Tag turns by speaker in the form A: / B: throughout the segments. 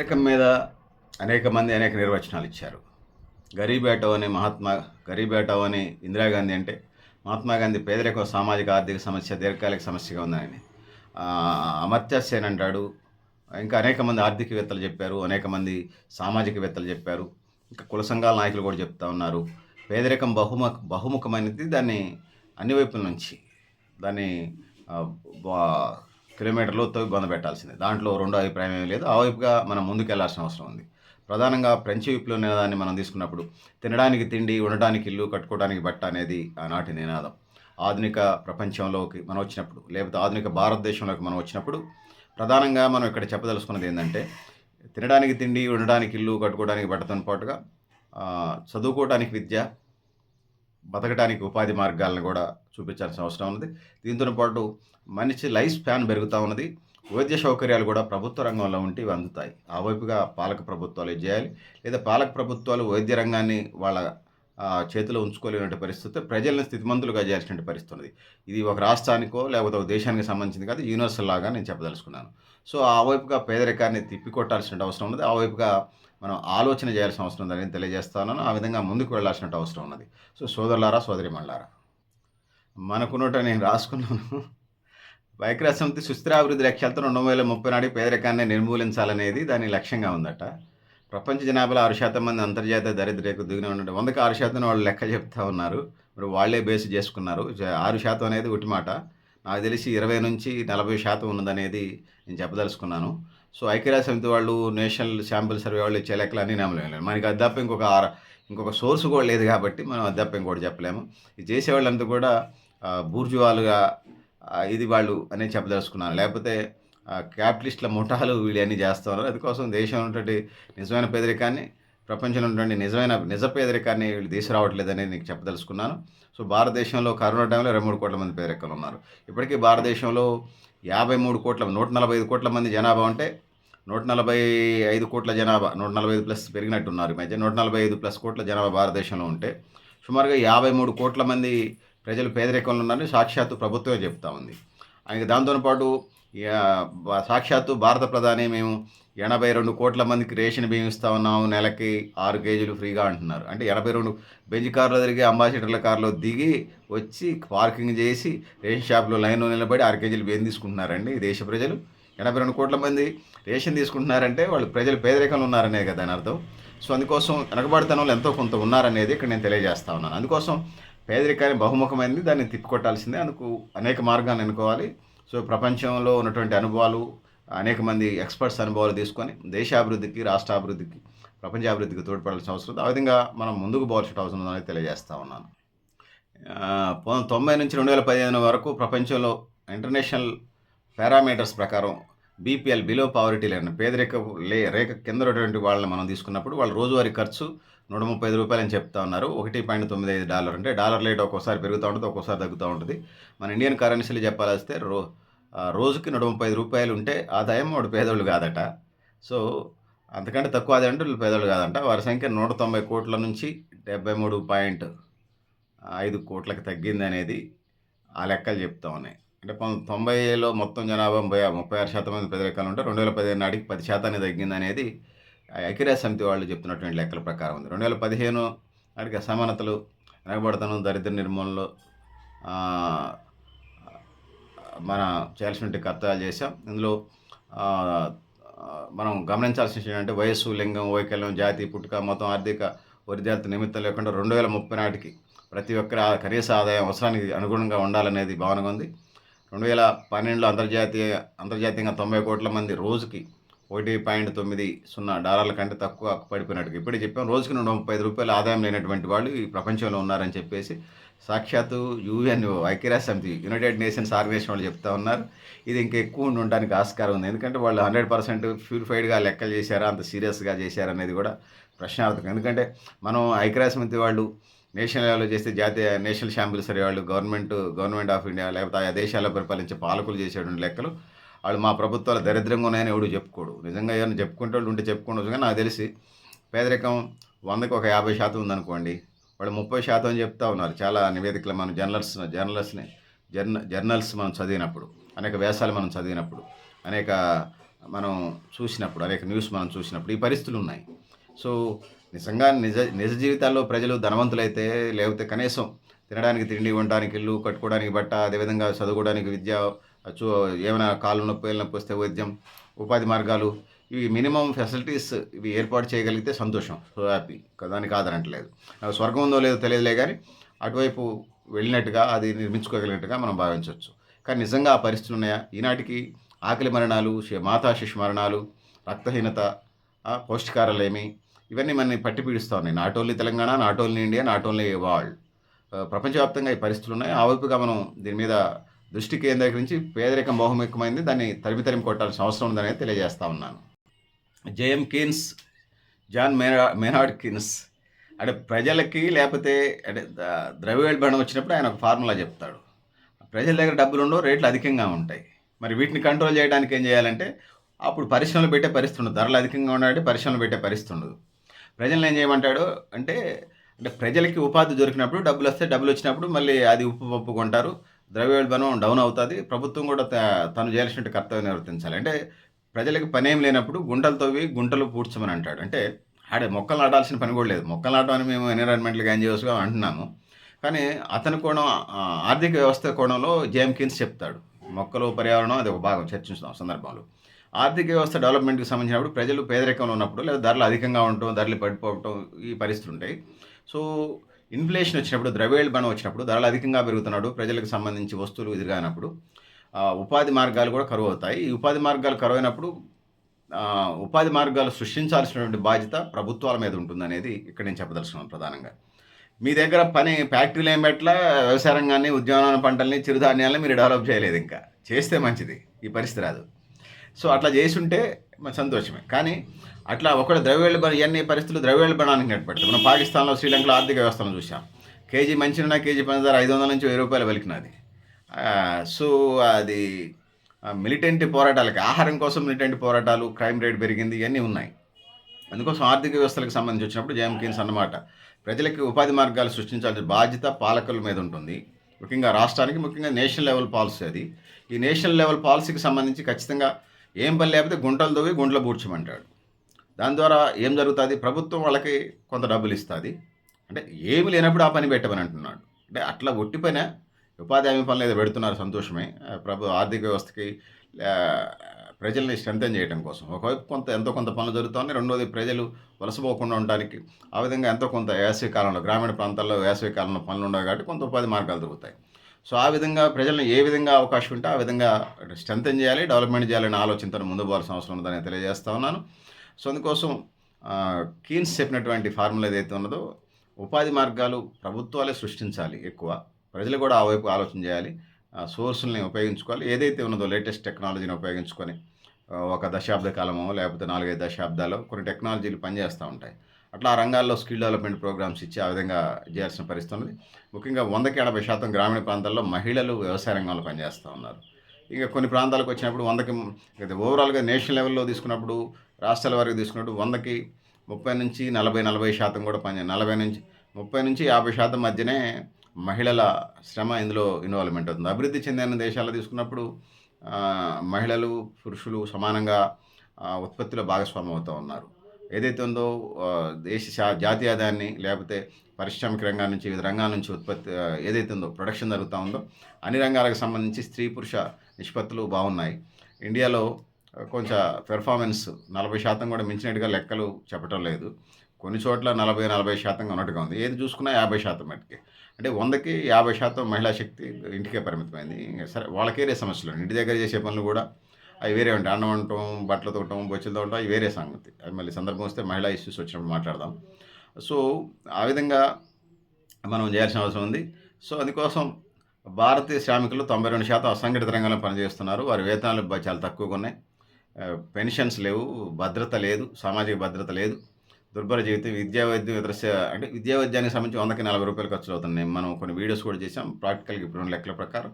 A: పేదరికం మీద అనేక మంది అనేక నిర్వచనాలు ఇచ్చారు. గరీబేటో అని మహాత్మా గరీబేటో అని ఇందిరాగాంధీ అంటే మహాత్మా గాంధీ పేదరికం సామాజిక ఆర్థిక సమస్య దీర్ఘకాలిక సమస్యగా ఉందని అమర్త్యసేన్ అమర్త్య సేన్ అంటాడు. ఇంకా అనేక మంది ఆర్థికవేత్తలు చెప్పారు అనేక మంది సామాజికవేత్తలు చెప్పారు. ఇంకా కుల సంఘాల నాయకులు కూడా చెప్తా ఉన్నారు. పేదరికం బహుమ బహుముఖమైనది దాన్ని అన్ని వైపుల నుంచి దాన్ని బా- కిలోమీటర్లు తవ్వి పెట్టాల్సింది. దాంట్లో రెండో అభిప్రాయం ఏమీ లేదు. ఆ వైపుగా మనం ముందుకెళ్ళాల్సిన అవసరం ఉంది. ప్రధానంగా ఫ్రెంచ్ విప్లవ నినాదాన్ని మనం తీసుకున్నప్పుడు తినడానికి తిండి ఉండడానికి ఇల్లు కట్టుకోవడానికి బట్ట అనేది ఆనాటి నినాదం. ఆధునిక ప్రపంచంలోకి మనం వచ్చినప్పుడు లేకపోతే ఆధునిక భారతదేశంలోకి మనం వచ్చినప్పుడు ప్రధానంగా మనం ఇక్కడ చెప్పదలుచుకున్నది ఏంటంటే తినడానికి తిండి ఉండడానికి ఇల్లు కట్టుకోవడానికి బట్టతో పాటుగా చదువుకోవడానికి విద్య బతకడానికి ఉపాధి మార్గాలను కూడా చూపించాల్సిన అవసరం ఉన్నది. దీంతో పాటు మనిషి లైఫ్ స్పాన్ పెరుగుతూ ఉన్నది. వైద్య సౌకర్యాలు కూడా ప్రభుత్వ రంగంలో ఉంటే ఇవి అందుతాయి. ఆ వైపుగా పాలక ప్రభుత్వాలు చేయాలి? లేదా పాలక ప్రభుత్వాలు వైద్య రంగాన్ని వాళ్ళ చేతిలో ఉంచుకోలేనటువంటి పరిస్థితి ప్రజలను స్థితిమంతులుగా చేయాల్సిన పరిస్థితి ఉన్నది. ఇది ఒక రాష్ట్రానికో లేకపోతే ఒక దేశానికి సంబంధించింది కాదు యూనివర్సల్ లాగా నేను చెప్పదలుచుకున్నాను. సో ఆ వైపుగా పేదరికాన్ని తిప్పికొట్టాల్సిన అవసరం ఉన్నది. ఆ వైపుగా మనం ఆలోచన చేయాల్సిన అవసరం ఉందని తెలియజేస్తాను ఆ విధంగా ముందుకు వెళ్ళాల్సిన అవసరం ఉన్నది. సో సోదరులారా సోదరిమణులారా మనకున్నట నేను రాసుకున్నాను. ఐక్యరాజ్య సమితి సుస్థిరాభివృద్ధి లక్ష్యాలతో రెండు వేల ముప్పై నాటి పేదరికాన్ని నిర్మూలించాలనేది దాని లక్ష్యంగా ఉందట. ప్రపంచ జనాభాలో ఆరు శాతం మంది అంతర్జాతీయ దరిద్రేకు దిగిన ఉన్నట్టు వందకి ఆరు శాతం వాళ్ళు లెక్క చెప్తా ఉన్నారు. మరి వాళ్ళే బేస్ చేసుకున్నారు. ఆరు శాతం అనేది ఒకటి మాట నాకు తెలిసి ఇరవై నుంచి నలభై శాతం ఉన్నదనేది నేను చెప్పదలుచుకున్నాను. సో ఐక్యరాజ్య సమితి వాళ్ళు నేషనల్ శాంపిల్ సర్వే వాళ్ళు ఇచ్చే లెక్కలు అన్నీ నమ్మలేము మనకి అది తప్ప ఇంకొక ఆర- ఇంకొక సోర్స్ కూడా లేదు కాబట్టి మనం అది తప్ప ఇంకోటి చెప్పలేము. ఇది చేసేవాళ్ళంతా కూడా బూర్జువాలుగా ఇది వాళ్ళు అనే చెప్పదలుచుకున్నాను లేకపోతే క్యాపిటలిస్టుల ముఠాలు వీళ్ళు అన్నీ చేస్తున్నారు. అందుకోసం దేశంలో ఉన్నటువంటి నిజమైన పేదరికాన్ని ప్రపంచంలో ఉన్నటువంటి నిజమైన నిజ పేదరికాన్ని వీళ్ళు తీసుకురావట్లేదని నీకు చెప్పదలుచుకున్నాను. సో భారతదేశంలో కరోనా టైంలో రెండు మూడు కోట్ల మంది పేదరికలు ఉన్నారు. ఇప్పటికీ భారతదేశంలో యాభై మూడు కోట్ల నూట నలభై ఐదు కోట్ల మంది జనాభా ఉంటే నూట నలభై ఐదు కోట్ల జనాభా నూట నలభై ఐదు ప్లస్ పెరిగినట్టున్నారు ఈ మధ్య. నూట నలభై ఐదు ప్లస్ కోట్ల జనాభా భారతదేశంలో ఉంటే సుమారుగా యాభై మూడు కోట్ల మంది ప్రజలు పేదరికంలో ఉన్నారని సాక్షాత్తు ప్రభుత్వమే చెప్తా ఉంది. ఆయనకి దాంతోపాటు యా- సాక్షాత్తు భారత ప్రధాని మేము ఎనభై రెండు కోట్ల మందికి రేషన్ బియ్యం ఇస్తా ఉన్నాము నెలకి ఆరు కేజీలు ఫ్రీగా అంటున్నారు. అంటే ఎనభై రెండు బెంజ్ కార్లో తిరిగి అంబాసిడర్ల కార్లో దిగి వచ్చి పార్కింగ్ చేసి రేషన్ షాప్లో లైన్లో నిలబడి ఆరు కేజీలు బియ్యం తీసుకుంటున్నారండి దేశ ప్రజలు. ఎనభై రెండు కోట్ల మంది రేషన్ తీసుకుంటున్నారంటే వాళ్ళు ప్రజలు పేదరికంలో ఉన్నారనే కదా దాని అర్థం. సో అందుకోసం వెనకబడితనంలో ఎంతో కొంత ఉన్నారనేది ఇక్కడ నేను తెలియజేస్తా ఉన్నాను. అందుకోసం పేదరికాన్ని బహుముఖమైనది దాన్ని తిప్పికొట్టాల్సిందే. అందుకు అనేక మార్గాలు ఎన్నుకోవాలి. సో ప్రపంచంలో ఉన్నటువంటి అనుభవాలు అనేక మంది ఎక్స్పర్ట్స్ అనుభవాలు తీసుకొని దేశాభివృద్ధికి రాష్ట్రాభివృద్ధికి ప్రపంచాభివృద్ధికి తోడ్పడాల్సిన అవసరం ఆ విధంగా మనం ముందుకు పోవాల్సిన అవసరం ఉందని తెలియజేస్తా ఉన్నాను. తొంభై నుంచి రెండు వేల పదిహేను వరకు ప్రపంచంలో ఇంటర్నేషనల్ పారామీటర్స్ ప్రకారం బీపీఎల్ బిలో పావర్టీ లేని పేదరిక లే రేఖ కింద ఉన్నటువంటి వాళ్ళని మనం తీసుకున్నప్పుడు వాళ్ళ రోజువారీ ఖర్చు నూట ముప్పై ఐదు రూపాయలు అని చెప్తా ఉన్నారు. ఒకటి పాయింట్ తొమ్మిది ఐదు డాలర్ అంటే డాలర్ రేట్ ఒక్కోసారి పెరుగుతూ ఉంటుంది ఒక్కోసారి తగ్గుతూ ఉంటుంది. మన ఇండియన్ కరెన్సీలు చెప్పాల్స్తే రో రోజుకి నూట ముప్పై రూపాయలు ఉంటే ఆదాయం వాడు పేదోళ్ళు కాదట. సో అంతకంటే తక్కువ ఆదాయం అంటే పేదోళ్ళు కాదంట. వారి సంఖ్య నూట తొంభై కోట్ల నుంచి డెబ్బై మూడు పాయింట్ ఐదు కోట్లకు తగ్గింది అనేది ఆ లెక్కలు చెప్తా ఉన్నాయి. అంటే పంతొమ్మిది తొంభైలో మొత్తం జనాభా ముప్పై ముప్పై ఆరు శాతం మంది పేదరికాలు ఉంటే రెండు వేల పదిహేను నాటికి పది శాతానికి తగ్గింది అనేది ఐక్యరాజ్య సమితి వాళ్ళు చెప్తున్నటువంటి లెక్కల ప్రకారం ఉంది. రెండు వేల పదిహేను నాటికి అసమానతలు వెనకబడతను దరిద్ర నిర్మూలనలో మన చేయాల్సినటువంటి కర్తవ్యాలు చేశాం. ఇందులో మనం గమనించాల్సిన విషయం ఏంటంటే వయస్సు లింగం వైకల్యం జాతి పుట్టుక మొత్తం ఆర్థిక వరిజాత నిమిత్తం లేకుండా రెండు వేల ముప్పై నాటికి ప్రతి ఒక్కరి కనీస ఆదాయం అవసరానికి అనుగుణంగా ఉండాలనేది భావనగా ఉంది. రెండు వేల పన్నెండులో అంతర్జాతీయ అంతర్జాతీయంగా తొంభై కోట్ల మంది రోజుకి ఒకటి పాయింట్ తొమ్మిది సున్నా డాలర్ల కంటే తక్కువ పడిపోయినట్టు ఇప్పుడే చెప్పాం రోజుకి నూట ముప్పై ఐదు రూపాయలు ఆదాయం లేనటువంటి వాళ్ళు ఈ ప్రపంచంలో ఉన్నారని చెప్పేసి సాక్షాత్తు యూఎన్ ఐక్యరాజ్య సమితి యునైటెడ్ నేషన్స్ ఆర్గనైజేషన్ వాళ్ళు చెప్తా ఉన్నారు. ఇది ఇంకా ఎక్కువ ఉండడానికి ఆస్కారం ఉంది. ఎందుకంటే వాళ్ళు హండ్రెడ్ పర్సెంట్ ప్యూరిఫైడ్గా లెక్కలు చేశారా అంత సీరియస్గా చేశారా అనేది కూడా ప్రశ్నార్థకం. ఎందుకంటే మనం ఐక్యరాజ్య సమితి వాళ్ళు నేషనల్ లెవెల్లో చేస్తే జాతీయ నేషనల్ శాంపిల్ సరే వాళ్ళు గవర్నమెంట్ గవర్నమెంట్ ఆఫ్ ఇండియా లేకపోతే ఆయా దేశాల్లో పరిపాలించే పాలకులు చేసేటువంటి లెక్కలు వాళ్ళు మా ప్రభుత్వాలు దరిద్రంగా ఉన్నాయని ఎవడు చెప్పుకోడు. నిజంగా ఏమైనా చెప్పుకుంటే వాళ్ళు ఉంటే చెప్పుకోవచ్చు కానీ నాకు తెలిసి పేదరికం వందకు ఒక యాభై శాతం ఉందనుకోండి. వాళ్ళు ముప్పై శాతం అని చెప్తా ఉన్నారు. చాలా నివేదికలు మనం జర్నల్స్ జర్నల్స్ని జర్న జర్నల్స్ మనం చదివినప్పుడు అనేక వ్యాసాలు మనం చదివినప్పుడు అనేక మనం చూసినప్పుడు అనేక న్యూస్ మనం చూసినప్పుడు ఈ పరిస్థితులు ఉన్నాయి. సో నిజంగా నిజ నిజ జీవితాల్లో ప్రజలు ధనవంతులైతే లేకపోతే కనీసం తినడానికి తిండి ఉండడానికి ఇల్లు కట్టుకోవడానికి బట్ట అదేవిధంగా చదువుకోవడానికి విద్య చూ ఏమైనా కాళ్ళు నొప్పి వేలు నొప్పి వస్తే వైద్యం ఉపాధి మార్గాలు ఇవి మినిమం ఫెసిలిటీస్ ఇవి ఏర్పాటు చేయగలిగితే సంతోషం సో హ్యాపీ దానికి కాదనట్లేదు నాకు స్వర్గం ఉందో లేదో తెలియదులే కానీ అటువైపు వెళ్ళినట్టుగా అది నిర్మించుకోగలిగినట్టుగా మనం భావించవచ్చు. కానీ నిజంగా ఆ పరిస్థితులు ఉన్నాయా? ఈనాటికి ఆకలి మరణాలు శి- మాతా శిశు మరణాలు రక్తహీనత పౌష్టికారాలేమి ఇవన్నీ మనని పట్టి పీడిస్తూ ఉన్నాయి. Not only Telangana not only India not only world. ప్రపంచవ్యాప్తంగా ఈ పరిస్థితులు ఉన్నాయి. ఆ వైపుగా మనం దీని మీద దృష్టి కేంద్రీకరించి పేదరికం ఎక్కువైంది దాన్ని తరిమి తరిమి కొట్టాల్సిన అవసరం ఉందని తెలియజేస్తా ఉన్నాను. జేఎం కీన్స్ జాన్ మేనా మేనాడ్ కీన్స్ అంటే ప్రజలకి లేకపోతే అంటే ద్రవ్యోల్బణం వచ్చినప్పుడు ఆయన ఒక ఫార్ములా చెప్తాడు. ప్రజల దగ్గర డబ్బులు ఉండవు రేట్లు అధికంగా ఉంటాయి. మరి వీటిని కంట్రోల్ చేయడానికి ఏం చేయాలంటే అప్పుడు పరిశ్రమలు పెట్టే పరిస్థితి ఉండదు. ధరలు అధికంగా ఉండాలంటే పరిశ్రమలు పెట్టే పరిస్థితి ఉండదు. ప్రజలను ఏం చేయమంటాడు అంటే అంటే ప్రజలకి ఉపాధి దొరికినప్పుడు డబ్బులు వస్తే డబ్బులు వచ్చినప్పుడు మళ్ళీ అది ఉప్పు పప్పు కొంటారు. ద్రవ్యోల్బణం డౌన్ అవుతుంది. ప్రభుత్వం కూడా త- తను చేయాల్సిన కర్తవ్యం నిర్వర్తించాలి. అంటే ప్రజలకు పని ఏం లేనప్పుడు గుంటలు తవ్వి గుంటలు పూడ్చమని అంటాడు. అంటే ఆడే మొక్కలు నాటాల్సిన పని కూడా లేదు. మొక్కలు నాటమని మేము ఎన్విరాన్మెంటల్గా ఎన్జిఓస్గా అంటున్నాము. కానీ అతని కోణం ఆర్థిక వ్యవస్థ కోణంలో జేమ్ కిన్స్ చెప్తాడు. మొక్కలు పర్యావరణం అది ఒక భాగం చర్చించుదాం సందర్భంలో. ఆర్థిక వ్యవస్థ డెవలప్మెంట్కి సంబంధించినప్పుడు ప్రజలు పేదరికంలో ఉన్నప్పుడు లేదా ధరలు అధికంగా ఉండటం ధరలు పడిపోవటం ఈ పరిస్థితులు ఉంటాయి. సో ఇన్ఫ్లేషన్ వచ్చినప్పుడు ద్రవ్యోల్బణం వచ్చినప్పుడు ధరలు అధికంగా పెరుగుతున్నాడు ప్రజలకు సంబంధించి వస్తువులు ఎదురుగానప్పుడు ఉపాధి మార్గాలు కూడా కరువు అవుతాయి. ఈ ఉపాధి మార్గాలు కరువు అయినప్పుడు ఉపాధి మార్గాలు సృష్టించాల్సినటువంటి బాధ్యత ప్రభుత్వాల మీద ఉంటుందనేది ఇక్కడ నేను చెప్పదలుచుకున్నాను ప్రధానంగా. మీ దగ్గర పని ఫ్యాక్టరీలు ఏం పెట్టలా? వ్యవసాయ రంగాన్ని ఉద్యానవన పంటల్ని చిరుధాన్యాలని మీరు డెవలప్ చేయలేదు ఇంకా. చేస్తే మంచిది. ఈ పరిస్థితి రాదు. సో అట్లా చేసుంటే మన సంతోషమే. కానీ అట్లా ఒకటి ద్రవ్యోల్బణం ఇవన్నీ పరిస్థితులు ద్రవ్యోల్బణానికి నెట్టబడతాయి మనం పాకిస్తాన్లో శ్రీలంకలో ఆర్థిక వ్యవస్థను చూసాం కేజీ మంచినీళ్ళ కేజీ పంచదార ఐదు వందల నుంచి వెయ్యి రూపాయలు వెలికినది సో అది మిలిటెంట్ పోరాటాలకి ఆహారం కోసం మిలిటెంట్ పోరాటాలు క్రైమ్ రేట్ పెరిగింది ఇవన్నీ ఉన్నాయి. అందుకోసం ఆర్థిక వ్యవస్థలకు సంబంధించి వచ్చినప్పుడు జేఎం కీన్స్ అన్నమాట ప్రజలకి ఉపాధి మార్గాలు సృష్టించాల్సిన బాధ్యత పాలకుల మీద ఉంటుంది. ముఖ్యంగా రాష్ట్రానికి ముఖ్యంగా నేషనల్ లెవెల్ పాలసీ అది. ఈ నేషనల్ లెవెల్ పాలసీకి సంబంధించి ఖచ్చితంగా ఏం పని లేకపోతే గుంటలు తవ్వి గుంటలు పూడ్చమంటాడు. దాని ద్వారా ఏం జరుగుతుంది? ప్రభుత్వం వాళ్ళకి కొంత డబ్బులు ఇస్తుంది. అంటే ఏమి లేనప్పుడు ఆ పని పెట్టమని అంటున్నాడు. అంటే అట్లా ఒట్టి పైన ఉపాధి హామీ పనులు ఏదో పెడుతున్నారు సంతోషమే. ప్రభు ఆర్థిక వ్యవస్థకి ప్రజల్ని స్ట్రెంథన్ చేయడం కోసం. ఒకవైపు కొంత ఎంతో కొంత పనులు జరుగుతున్నాయి. రెండోది ప్రజలు వలసపోకుండా ఉండడానికి ఆ విధంగా ఎంతో కొంత వేసవి కాలంలో గ్రామీణ ప్రాంతాల్లో వేసవి కాలంలో పనులు ఉండవు కాబట్టి కొంత ఉపాధి మార్గాలు దొరుకుతాయి. సో ఆ విధంగా ప్రజలను ఏ విధంగా అవకాశం ఉంటే ఆ విధంగా స్ట్రెంథన్ చేయాలి డెవలప్మెంట్ చేయాలనే ఆలోచనతో ముందు పోవాల్సిన అవసరం ఉందని తెలియజేస్తా ఉన్నాను. సో అందుకోసం కీన్స్ చెప్పినటువంటి ఫార్ములా ఏదైతే ఉన్నదో ఉపాధి మార్గాలు ప్రభుత్వాలే సృష్టించాలి ఎక్కువ. ప్రజలు కూడా ఆ వైపు ఆలోచన చేయాలి సోర్సుల్ని ఉపయోగించుకోవాలి. ఏదైతే ఉన్నదో లేటెస్ట్ టెక్నాలజీని ఉపయోగించుకొని ఒక దశాబ్ద కాలమో లేకపోతే నాలుగైదు దశాబ్దాలు కొన్ని టెక్నాలజీలు పనిచేస్తూ ఉంటాయి. అట్లా ఆ రంగాల్లో స్కిల్ డెవలప్మెంట్ ప్రోగ్రామ్స్ ఇచ్చి ఆ విధంగా చేయాల్సిన పరిస్థితి ఉంది ముఖ్యంగా వందకి ఎనభై శాతం గ్రామీణ ప్రాంతాల్లో మహిళలు వ్యవసాయ రంగంలో పనిచేస్తూ ఉన్నారు. ఇంకా కొన్ని ప్రాంతాలకు వచ్చినప్పుడు వందకి ఓవరాల్గా నేషనల్ లెవెల్లో తీసుకున్నప్పుడు రాష్ట్రాల వరకు తీసుకున్నప్పుడు వందకి ముప్పై నుంచి నలభై నలభై శాతం కూడా పని నలభై నుంచి ముప్పై నుంచి యాభై శాతం మధ్యనే మహిళల శ్రమ ఇందులో ఇన్వాల్వ్మెంట్ అవుతుంది. అభివృద్ధి చెందిన దేశాల్లో తీసుకున్నప్పుడు మహిళలు పురుషులు సమానంగా ఉత్పత్తిలో భాగస్వామ్యం అవుతూ ఉన్నారు. ఏదైతే ఉందో దేశ జాతీయ ఆదాయాన్ని లేకపోతే పారిశ్రామిక రంగాల నుంచి వివిధ రంగాల నుంచి ఉత్పత్తి ఏదైతే ఉందో ప్రొడక్షన్ జరుగుతూ ఉందో అన్ని రంగాలకు సంబంధించి స్త్రీ పురుష నిష్పత్తులు బాగున్నాయి. ఇండియాలో కొంచెం పెర్ఫార్మెన్స్ నలభై శాతం కూడా మించినట్టుగా లెక్కలు చెప్పటం లేదు. కొన్ని చోట్ల నలభై నలభై శాతంగా ఉన్నట్టుగా ఉంది. ఏది చూసుకున్నా యాభై శాతం మటుకి. అంటే వందకి యాభై శాతం మహిళా శక్తి ఇంటికే పరిమితమైంది. సరే వాళ్ళకేరే సమస్యలు. ఇంటి దగ్గర చేసే పనులు కూడా అవి వేరే ఉంటాయి. అన్నం వండటం బట్టలు తోటం బొచ్చులు తోటం అవి వేరే సంగతి. అది మళ్ళీ సందర్భం వస్తే మహిళా ఇష్యూస్ వచ్చినప్పుడు మాట్లాడదాం. సో ఆ విధంగా మనం చేయాల్సిన అవసరం ఉంది. సో అందుకోసం భారతీయ శ్రామికులు తొంభై రెండు శాతం అసంఘటిత రంగంలో పనిచేస్తున్నారు. వారి వేతనాలు చాలా తక్కువగా ఉన్నాయి. పెన్షన్స్ లేవు భద్రత లేదు సామాజిక భద్రత లేదు. దుర్భర జీవితం విద్యా వైద్యం ఇతర అంటే విద్యా వైద్యానికి సంబంధించి వందకి నలభై రూపాయలు ఖర్చులు అవుతున్నాయి. మనం కొన్ని వీడియోస్ కూడా చేసాం ప్రాక్టికల్గా ఇప్పుడు రెండు లెక్కల ప్రకారం.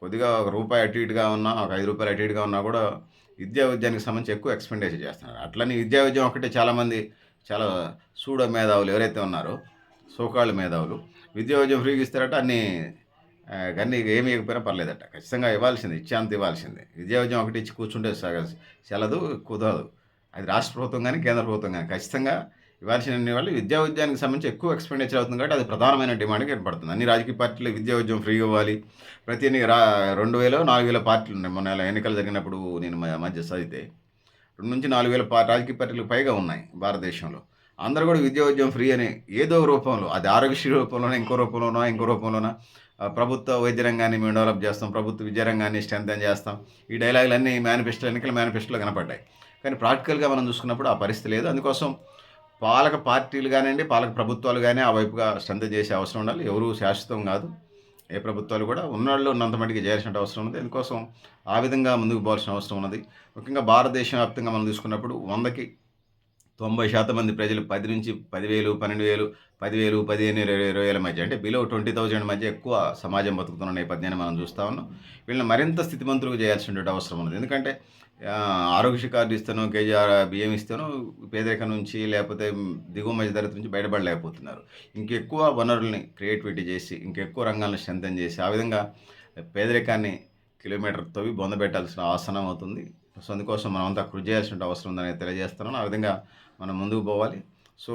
A: కొద్దిగా ఒక రూపాయి అటు ఇటుగా ఉన్నా ఒక ఐదు రూపాయలు అటు ఇటుగా ఉన్నా కూడా విద్యా ఉద్యానికి సంబంధించి ఎక్కువ ఎక్స్పెండిచర్ చేస్తున్నారు. అట్లని విద్యా ఉద్యం ఒకటే చాలామంది చాలా సూడో మేధావులు ఎవరైతే ఉన్నారో సోకాళ్ళు మేధావులు విద్యా వైద్యం ఫ్రీగా ఇస్తారట అన్ని కానీ ఏమి ఇవ్వకపోయినా పర్లేదట. ఖచ్చితంగా ఇవ్వాల్సింది ఇచ్చేంత ఇవ్వాల్సిందే. విద్యా ఉద్యం ఒకటి ఇచ్చి కూర్చుంటే సగ- చెల్లదు కుదరదు. అది రాష్ట్ర ప్రభుత్వం కానీ కేంద్ర ప్రభుత్వం కానీ ఖచ్చితంగా ఇవ్వాల్సిన వాళ్ళు విద్యా ఉద్యానికి సంబంధించి ఎక్కువ ఎక్స్పెండిచర్ అవుతుంది కాబట్టి అది ప్రధానమైన డిమాండ్గా ఏర్పడుతుంది. అన్ని రాజకీయ పార్టీలు విద్యా ఉద్యమం ఫ్రీగా ఇవ్వాలి. ప్రతి ఎన్ని రా రెండు వేల నాలుగు వేల పార్టీలు ఉన్నాయి. మొన్న ఎన్నికలు జరిగినప్పుడు నేను మధ్య చదివితే రెండు నుంచి నాలుగు వేల పా రాజకీయ పార్టీలు పైగా ఉన్నాయి భారతదేశంలో. అందరూ కూడా విద్యా ఉద్యమం ఫ్రీ అని ఏదో రూపంలో అది ఆరోగ్యశ్రీ రూపంలోనో ఇంకో రూపంలోనో ఇంకో రూపంలోనో ప్రభుత్వ వైద్య రంగాన్ని మేము డెవలప్ చేస్తాం ప్రభుత్వ విద్యా రంగాన్ని స్ట్రెంథన్ చేస్తాం. ఈ డైలాగులన్నీ మేనిఫెస్టో ఎన్నికల మేనిఫెస్టోలో కనపడ్డాయి. కానీ ప్రాక్టికల్గా మనం చూసుకున్నప్పుడు ఆ పరిస్థితి లేదు. అందుకోసం పాలక పార్టీలు కానివ్వండి పాలక ప్రభుత్వాలు కానీ ఆ వైపుగా శ్రద్ధ చేసే అవసరం ఉండాలి. ఎవరు శాశ్వతం కాదు. ఏ ప్రభుత్వాలు కూడా ఉన్నవాళ్ళు ఉన్నంత మటుకు చేయాల్సిన అవసరం ఉంది అందుకోసం ఆ విధంగా ముందుకు పోవాల్సిన అవసరం ఉన్నది. ముఖ్యంగా భారతదేశ వ్యాప్తంగా మనం తీసుకున్నప్పుడు వందకి తొంభై శాతం మంది ప్రజలు పది నుంచి పదివేలు పన్నెండు వేలు పదివేలు పదిహేను ఇరవై ఇరవై వేల మధ్య అంటే బిలో ట్వంటీ థౌజండ్ మధ్య ఎక్కువ సమాజం బతుకుతున్న నేపథ్యాన్ని మనం చూస్తూ ఉన్నాం. వీళ్ళని మరింత స్థితిమంతులకు చేయాల్సిన అవసరం ఉన్నది. ఎందుకంటే ఆరోగ్య కార్డు ఇస్తాను కేజీఆర్ బియ్యం ఇస్తాను పేదరికం నుంచి లేకపోతే దిగువ మధ్య తరగతి నుంచి బయటపడలేకపోతున్నారు. ఇంకెక్కువ వనరుల్ని క్రియేటివిటీ చేసి ఇంకెక్కువ రంగాలను స్ట్రెంథన్ చేసి ఆ విధంగా పేదరికాన్ని కిలోమీటర్ తవ్వి బొందబెట్టాల్సిన ఆసనం అవుతుంది. సో అందుకోసం మనం అంతా కృషి చేయాల్సిన అవసరం ఉందని తెలియజేస్తున్నాను. ఆ విధంగా మనం ముందుకు పోవాలి. సో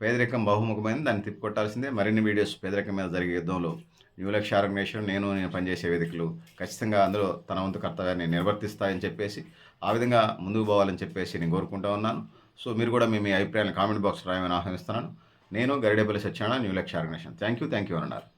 A: పేదరికం బహుముఖమైంది దాన్ని తిప్పికొట్టాల్సిందే. మరిన్ని వీడియోస్ పేదరికం మీద జరిగే యుద్ధంలో న్యూ లక్ష్య ఆర్గనైజేషన్ నేను నేను పనిచేసే వేదికలు ఖచ్చితంగా అందులో తన వంతు కర్తవ్యాన్ని నిర్వర్తిస్తాయని చెప్పేసి ఆ విధంగా ముందుకు పోవాలని చెప్పేసి నేను కోరుకుంటా ఉన్నాను. సో మీరు కూడా మీ మీ అభిప్రాయాన్ని కామెంట్ బాక్స్ రాయమని ఆహ్వానిస్తున్నాను. నేను Garidepalli Satyanarayana new Lakshya organisation thank you thank you అన్నారు.